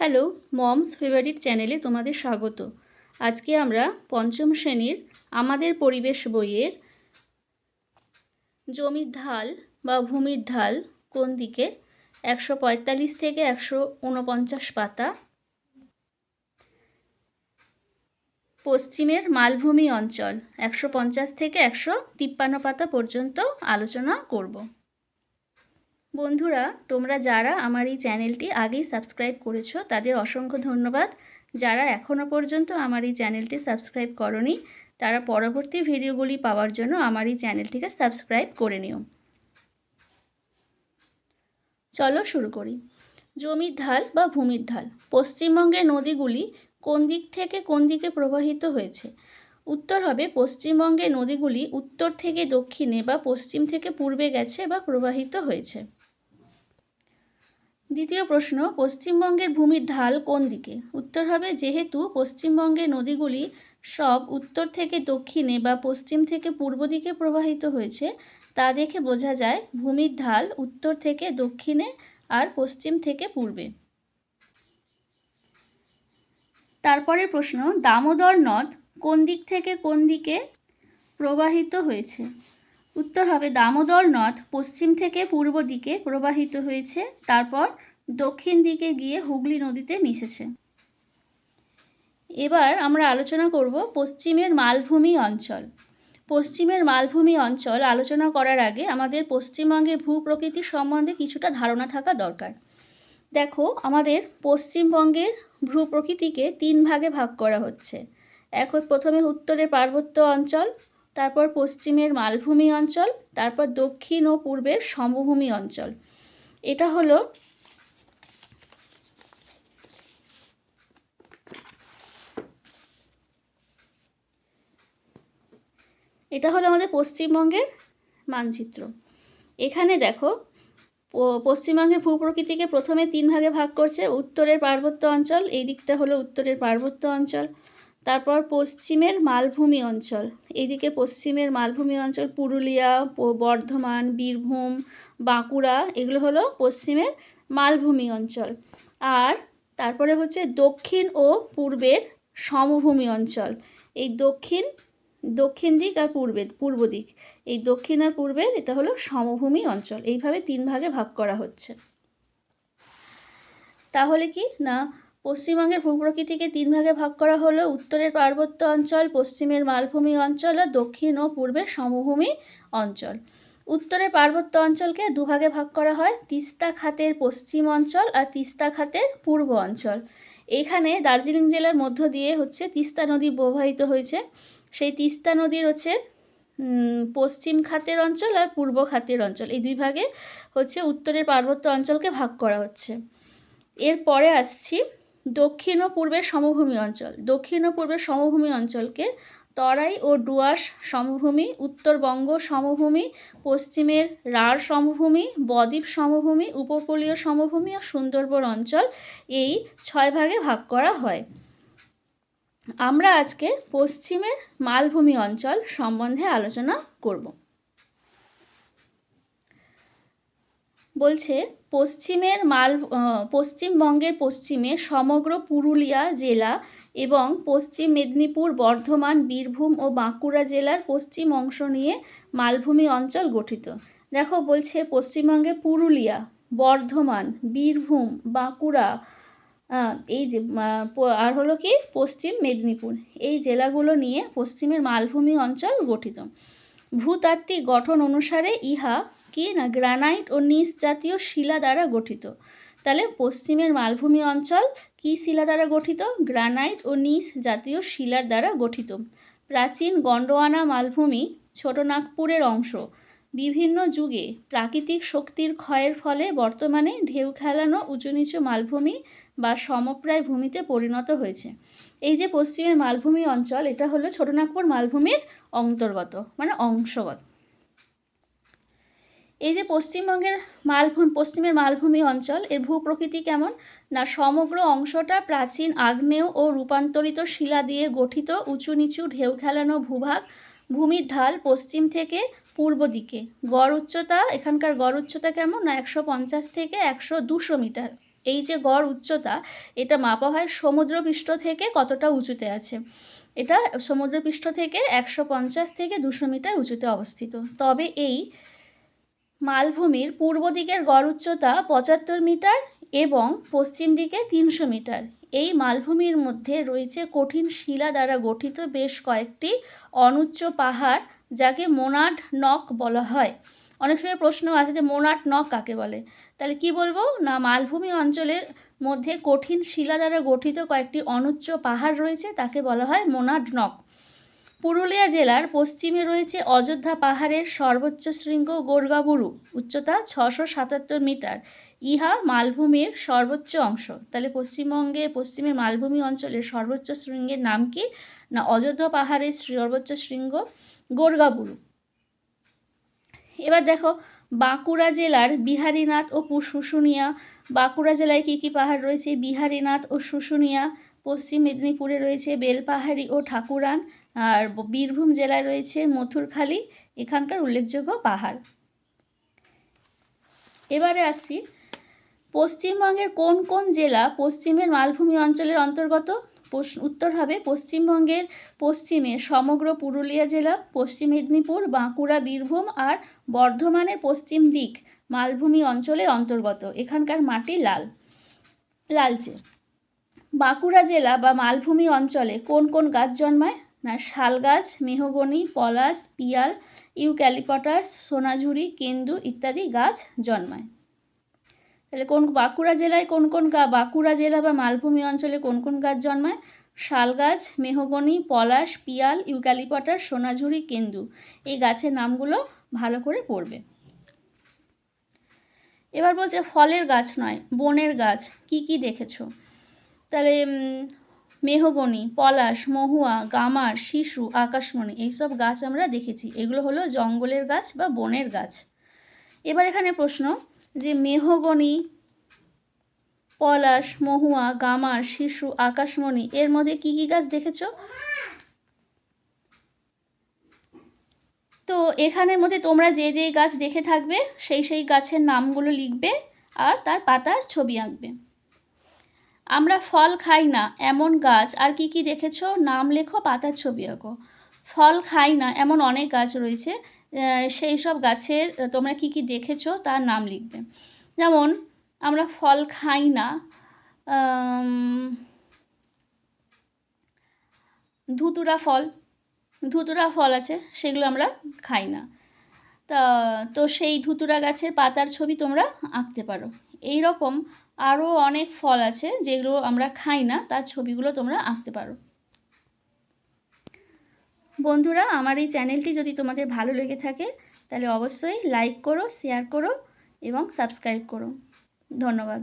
Hello, moms favourite চ্যানেলে তোমাদের স্বাগত। আজকে আমরা পঞ্চম শ্রেণির আমাদের পরিবেশ বইয়ের জমির ঢাল বা ভূমির ঢাল কোন দিকে? একশো পঁয়তাল্লিশ থেকে একশো উনপঞ্চাশ পাতা। পশ্চিমের মালভূমি অঞ্চল, একশো পঞ্চাশ থেকে একশো তিপ্পান্ন পাতা পর্যন্ত আলোচনা করব। বন্ধুরা, তোমরা যারা আমার এই চ্যানেলটি আগেই সাবস্ক্রাইব করেছ, তাদের অসংখ্য ধন্যবাদ। যারা এখনও পর্যন্ত আমার এই চ্যানেলটি সাবস্ক্রাইব করনি, তারা পরবর্তী ভিডিওগুলি পাওয়ার জন্য আমার এই চ্যানেলটিকে সাবস্ক্রাইব করে নিও। চলো শুরু করি। জমির ঢাল বা ভূমির ঢাল, পশ্চিমবঙ্গের নদীগুলি কোন দিক থেকে কোন দিকে প্রবাহিত হয়েছে? উত্তর হবে, পশ্চিমবঙ্গের নদীগুলি উত্তর থেকে দক্ষিণে বা পশ্চিম থেকে পূর্বে গেছে বা প্রবাহিত হয়েছে। দ্বিতীয় প্রশ্ন, পশ্চিমবঙ্গের ভূমির ঢাল কোন দিকে? উত্তর হবে যেহেতু পশ্চিমবঙ্গের নদীগুলি সব উত্তর থেকে দক্ষিণে বা পশ্চিম থেকে পূর্ব দিকে প্রবাহিত হয়েছে, তা দেখে বোঝা যায় ভূমির ঢাল উত্তর থেকে দক্ষিণে আর পশ্চিম থেকে পূর্বে। তারপরের প্রশ্ন, দামোদর নদ কোন দিক থেকে কোন দিকে প্রবাহিত হয়েছে? উত্তর হবে দামোদর নদ, পশ্চিম থেকে পূর্ব দিকে প্রবাহিত হয়েছে, তারপর দক্ষিণ দিকে গিয়ে হুগলি নদীতে মিশেছে। এবার আমরা আলোচনা করব পশ্চিমের মালভূমি অঞ্চল। পশ্চিমের মালভূমি অঞ্চল আলোচনা করার আগে আমাদের পশ্চিমবঙ্গের ভূপ্রকৃতি সম্বন্ধে কিছুটা ধারণা থাকা দরকার। দেখো, আমাদের পশ্চিমবঙ্গের ভূপ্রকৃতিকে তিন ভাগে ভাগ করা হচ্ছে। এখন প্রথমে উত্তরের পার্বত্য অঞ্চল তারপর পশ্চিমের মালভূমি অঞ্চল, তারপর দক্ষিণ ও পূর্বের সমভূমি অঞ্চল। এটা হলো এটা হলো আমাদের পশ্চিমবঙ্গের মানচিত্র। এখানে দেখো পশ্চিমবঙ্গের ভূপ্রকৃতিকে প্রথমে তিন ভাগে ভাগ করছে, উত্তরের পার্বত্য অঞ্চল, এই দিকটা হলো উত্তরের পার্বত্য অঞ্চল। তারপর পশ্চিমের মালভূমি অঞ্চল। এইদিকে পশ্চিমের মালভূমি অঞ্চল পুরুলিয়া বর্ধমান, বীরভূম, বাঁকুড়া, এগুলো হলো পশ্চিমের মালভূমি অঞ্চল। আর তারপরে হচ্ছে দক্ষিণ ও পূর্বের সমভূমি অঞ্চল। এই দক্ষিণ দক্ষিণ দিক আর পূর্বে, পূর্ব দিক। এই দক্ষিণ আর পূর্বের এটা হলো সমভূমি অঞ্চল। এইভাবে তিন ভাগে ভাগ করা হচ্ছে। তাহলে কি? না পশ্চিমবঙ্গের ভূপ্রকৃতিকে তিন ভাগে ভাগ করা হলো। উত্তরের পার্বত্য অঞ্চল, পশ্চিমের মালভূমি অঞ্চল আর দক্ষিণ ও পূর্বের সমভূমি অঞ্চল। উত্তরের পার্বত্য অঞ্চলকে দুভাগে ভাগ করা হয়, তিস্তা খাতের পশ্চিম অঞ্চল আর তিস্তা খাতের পূর্ব অঞ্চল। এখানে দার্জিলিং জেলার মধ্য দিয়ে হচ্ছে তিস্তা নদী প্রবাহিত হয়েছে। সেই তিস্তা নদীর হচ্ছে পশ্চিম খাতের অঞ্চল আর পূর্ব খাতের অঞ্চল। এই দুই ভাগে হচ্ছে উত্তরের পার্বত্য অঞ্চলকে ভাগ করা হচ্ছে। এরপরে আসছি দক্ষিণ ও পূর্বের সমভূমি অঞ্চল। দক্ষিণ ও পূর্বের সমভূমি অঞ্চলকে তরাই ও ডুয়াস সমভূমি, উত্তরবঙ্গ সমভূমি, পশ্চিমের রাঢ় সমভূমি, বদ্বীপ সমভূমি, উপকূলীয় সমভূমি ও সুন্দরবন অঞ্চল এই ছয় ভাগে ভাগ করা হয়। আমরা আজকে পশ্চিমের মালভূমি অঞ্চল সম্বন্ধে আলোচনা করব। বলছে, পশ্চিমের মাল পশ্চিমবঙ্গের পশ্চিমে সমগ্র পুরুলিয়া জেলা এবং পশ্চিম মেদিনীপুর, বর্ধমান, বীরভূম ও বাঁকুড়া জেলার পশ্চিম অংশ নিয়ে মালভূমি অঞ্চল গঠিত। দেখো, বলছে পশ্চিমবঙ্গে পুরুলিয়া, বর্ধমান, বীরভূম, বাঁকুড়া এই যে আর হলো কি, পশ্চিম মেদিনীপুর, এই জেলাগুলো নিয়ে পশ্চিমের মালভূমি অঞ্চল গঠিত। ভূতাত্ত্বিক গঠন অনুসারে ইহা কি না গ্রানাইট ও নিস জাতীয় শিলা দ্বারা গঠিত। তাহলে পশ্চিমের মালভূমি অঞ্চল কি শিলা দ্বারা গঠিত? গ্রানাইট ও নিস জাতীয় শিলার দ্বারা গঠিত। প্রাচীন গন্ডোয়ানা মালভূমি ছোটনাগপুরের অংশ। বিভিন্ন যুগে প্রাকৃতিক শক্তির ক্ষয়ের ফলে বর্তমানে ঢেউ খেলানো উঁচু নিচু মালভূমি বা সমপ্রায় ভূমিতে পরিণত হয়েছে। এই যে পশ্চিমের মালভূমি অঞ্চল, এটা হলো ছোটনাগপুর মালভূমির অন্তর্গত মানে অংশগত। এই যে পশ্চিমবঙ্গের মালভূমি, পশ্চিমের মালভূমি অঞ্চল, এর ভূপ্রকৃতি কেমন? না, সমগ্র অংশটা প্রাচীন আগ্নেয় ও রূপান্তরিত শিলা দিয়ে গঠিত, উঁচু নিচু ঢেউ খেলানো ভূভাগ। ভূমির ঢাল পশ্চিম থেকে পূর্ব দিকে। গড় উচ্চতা, এখানকার গড় উচ্চতা কেমন? না, একশো পঞ্চাশ থেকে একশো দুশো মিটার। এই যে গড় উচ্চতা, এটা মাপা হয় সমুদ্রপৃষ্ঠ থেকে কতটা উঁচুতে আছে? এটা সমুদ্রপৃষ্ঠ থেকে একশো পঞ্চাশ থেকে দুশো মিটার উঁচুতে অবস্থিত। তবে এই মালভূমির পূর্ব দিকের গড় উচ্চতা পঁচাত্তর মিটার এবং পশ্চিম দিকে তিনশো মিটার। এই মালভূমির মধ্যে রয়েছে কঠিন শিলা দ্বারা গঠিত বেশ কয়েকটি অনুচ্চ পাহাড়, যাকে মোনাড নক বলা হয়। অনেক সময় প্রশ্ন আছে যে মোনাট নক কাকে বলে? তাহলে কি বলব? না, মালভূমি অঞ্চলের মধ্যে কঠিন শিলা দ্বারা গঠিত কয়েকটি অনুচ্চ পাহাড় রয়েছে, তাকে বলা হয় মোনাট নক পুরুলিয়া জেলার পশ্চিমে রয়েছে অযোধ্যা পাহাড়ের সর্বোচ্চ শৃঙ্গ গোরগাবুরু, উচ্চতা ছশো সাতাত্তর মিটার। ইহা মালভূমির সর্বোচ্চ অংশ। তাহলে পশ্চিমবঙ্গে পশ্চিমের মালভূমি অঞ্চলের সর্বোচ্চ শৃঙ্গের নাম কি? না, অযোধ্যা পাহাড়ের সর্বোচ্চ শৃঙ্গ গোরগাবুরু। এবার দেখো, বাঁকুড়া জেলার বিহারীনাথ ও শুশুনিয়া। বাঁকুড়া জেলায় কী কী পাহাড় রয়েছে? বিহারীনাথ ও শুশুনিয়া, পশ্চিম মেদিনীপুরে রয়েছে বেলপাহাড়ি ও ঠাকুরান, আর বীরভূম জেলায় রয়েছে মথুরখালী, এখানকার উল্লেখযোগ্য পাহাড়। এবারে আসছি, পশ্চিমবঙ্গের কোন কোন জেলা পশ্চিমের মালভূমি অঞ্চলের অন্তর্গত? উত্তর হবে পশ্চিমবঙ্গের পশ্চিমে সমগ্র পুরুলিয়া জেলা, পশ্চিম মেদিনীপুর, বাঁকুড়া, বীরভূম আর বর্ধমানের পশ্চিম দিক মালভূমি অঞ্চলের অন্তর্গত। এখানকার মাটি লাল। লালচে। বাঁকুড়া জেলা বা মালভূমি অঞ্চলে কোন কোন গাছ জন্মায়? না, শাল গাছ, মেহগনি, পলাশ, পিয়াল, ইউক্যালিপটাস, সোনাঝুরি, কেন্দু ইত্যাদি গাছ জন্মায়। তাহলে কোন বাঁকুড়া জেলায় কোন কোন গা, বাঁকুড়া জেলা বা মালভূমি অঞ্চলে কোন কোন গাছ জন্মায়? শাল গাছ, মেহগনি, পলাশ, পিয়াল, ইউক্যালিপটাস, সোনাঝুরি, কেন্দু। এই গাছের নামগুলো ভালো করে পড়বে। এবার বলছে ফলের গাছ নয়, বনের গাছ। কি কি দেখেছ? তাহলে মেহগনি, পলাশ, মহুয়া, গামার, শিশু, আকাশমণি, এইসব গাছ আমরা দেখেছি। এগুলো হলো জঙ্গলের গাছ বা বনের গাছ। এবার এখানে প্রশ্ন যে মেহগনি, পলাশ, মহুয়া, গামার, শিশু, আকাশমণি, এর মধ্যে কি কি গাছ দেখেছ? তো এখানের মধ্যে তোমরা যে যে গাছ দেখে থাকবে, সেই সেই গাছের নামগুলো লিখবে আর তার পাতার ছবি আঁকবে। আমরা ফল খাই না, এমন গাছ। আর কি কি দেখেছ? নাম লেখো, পাতার ছবি আঁকো। ফল খাই না, এমন অনেক গাছ রয়েছে। সেই সব গাছের তোমরা কি কি দেখেছ তার নাম লিখবে। যেমন, আমরা ফল খাই না ধুতুরা ফল ধুতুরা ফল আছে, সেগুলো আমরা খাই না। তা, তো সেই ধুতুরা গাছের পাতার ছবি তোমরা আঁকতে পারো। এই রকম আরও অনেক ফল আছে যেগুলো আমরা খাই না, তার ছবিগুলো তোমরা আঁকতে পারো। বন্ধুরা, আমার এই চ্যানেলটি যদি তোমাদের ভালো লেগে থাকে, তাহলে অবশ্যই লাইক করো শেয়ার করো এবং সাবস্ক্রাইব করো। ধন্যবাদ।